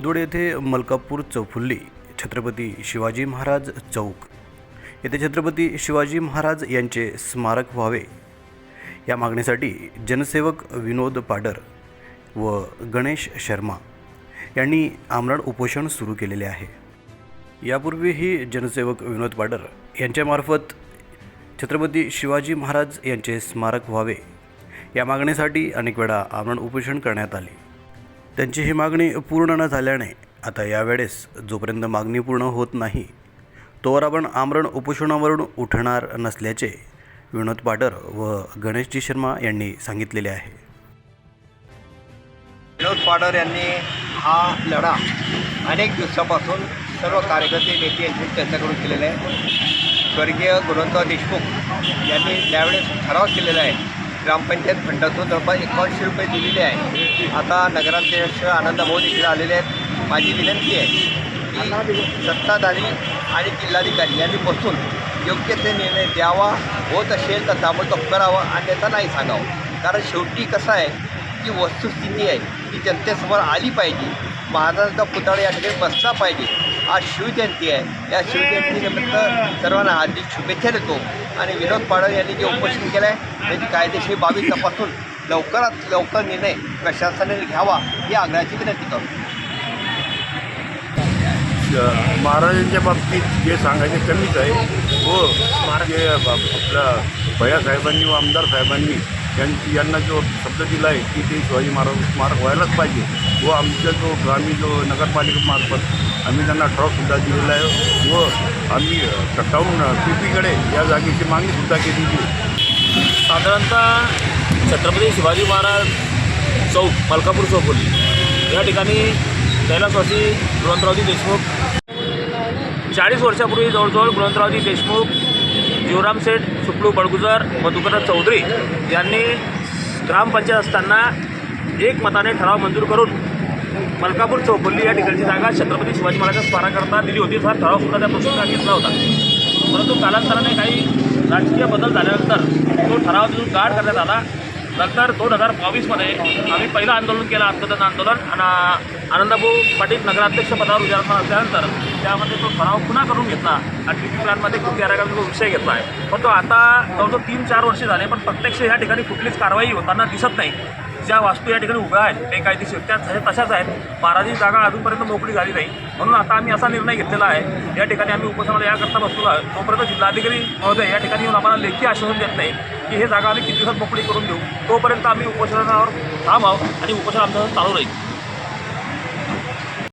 बोदवड येथे मलकापूर चौफुल्ली छत्रपती शिवाजी महाराज चौक. येथे छत्रपती शिवाजी महाराज यांचे स्मारक व्हावे. या मागणीसाठी जनसेवक विनोद पाडर व गणेश शर्मा यांनी आमरण उपोषण सुरू केलेले आहे. यापूर्वीही जनसेवक विनोद पाडर यांच्यामार्फत छत्रपती शिवाजी महाराज यांचे स्मारक व्हावे. या मागणीसाठी अनेक वेळा आमरण उपोषण करण्यात आले. त्यांची ही मागणी पूर्ण न झाल्याने आता यावेळेस जोपर्यंत मागणी पूर्ण होत नाही तोवर आपण आमरण उपोषणावरून उठणार नसल्याचे विनोद पाडर व गणेशजी शर्मा यांनी सांगितलेले आहे. विनोद पाडर यांनी हा लढा अनेक दिवसापासून सर्व कार्यकर्ते नेते यांची चर्चा करून केलेला आहे. स्वर्गीय गुणवंतराव देशमुख यांनी त्यावेळेस ठराव केलेला आहे. ग्रामपंचायत फंडातून जवळपास एकावन्नशे रुपये दिलेले आहे. आता नगराध्यक्ष आनंद भाऊ इकडे आलेले आहेत. माझी विनंती आहे की सत्ताधारी आणि जिल्हाधिकारी यांनी बसून योग्य ते निर्णय द्यावा होत असेल तर ताबडतोब करावं अन्यथा नाही सांगावं. कारण शेवटी कसं आहे की वस्तुस्थिती आहे ती जनतेसमोर आली पाहिजे. महाराजांचा पुतळा या ठिकाणी बसला पाहिजे. आज शिवजयंती आहे. या शिवजयंतीनिमित्त सर्वांना हार्दिक शुभेच्छा देतो. आणि विनोद पाडळ यांनी जे उपोषण केलं आहे त्याची कायदेशीर बाबी तपासून लवकरात लवकर निर्णय प्रशासनाने घ्यावा ही आग्रहाची विनंती करतो महाराजांच्या बाबतीत जे सांगायचे कमीच आहे. हो जे ब- आपल्या भैयासाहेबांनी व आमदार साहेबांनी यांची यांना जो शब्द दिला आहे की ते शिवाजी महाराज स्मारक व्हायलाच पाहिजे. व आमच्या जो आम्ही जो नगरपालिकेमार्फत आम्ही त्यांना ठरावसुद्धा दिलेला आहे. व आम्ही टाऊन पी पीकडे या जागेची मागणीसुद्धा केलेली आहे. साधारणतः छत्रपती शिवाजी महाराज चौक मलकापूर चौफुली या ठिकाणी कैलासवासी गुणवंतरावजी देशमुख चाळीस वर्षापूर्वी जवळजवळ गुणवंतरावजी देशमुख जीवराम सेठ सुपलू बडगुजर मधुकरराव चौधरी यांनी ग्रामपंचायत असताना एक मताने ठराव मंजूर करून मलकापूर चौफुल्ली या ठिकाणची जागा छत्रपती शिवाजी महाराजांच्या स्मारकाकरता दिली होती. हा ठरावसुद्धा त्या प्रसंगात घेतला होता. परंतु कालांतराने काही राजकीय बदल झाल्यानंतर तो ठराव तिथून गाड करण्यात आला. नंतर दोन हजार बावीसमध्ये आम्ही पहिलं आंदोलन केलं आत्मदान आंदोलन. आणि आनंदभाऊ पाटील नगराध्यक्ष पदावर उजारणार असल्यानंतर त्यामध्ये तो ठराव पुन्हा करून घेतला. आणि टी पी प्लॅनमध्ये कृती आराखड्याचा तो विषय घेतला आहे. पण तो आता जवळजवळ तीन चार वर्षे झाले पण प्रत्यक्ष या ठिकाणी कुठलीच कारवाई होताना दिसत नाही. ज्या वास्तू या ठिकाणी उभ्या आहेत बेकायदेशीर त्या तशा- तशाच आहेत. बाराजी जागा अजूनपर्यंत मोकळी झाली नाही. म्हणून आता आम्ही असा निर्णय घेतलेला आहे. या ठिकाणी आम्ही उपोषणाला याकरता बसलो आहे तोपर्यंत जिल्हाधिकारी महोदय या ठिकाणी येऊन आम्हाला लेखी आश्वासन देत नाही. की हे जागा आम्ही किती दिवसात मोकळी करून देऊ? तोपर्यंत आम्ही उपोषणावर थांबाव आणि उपोषण आमचं चालू राहील.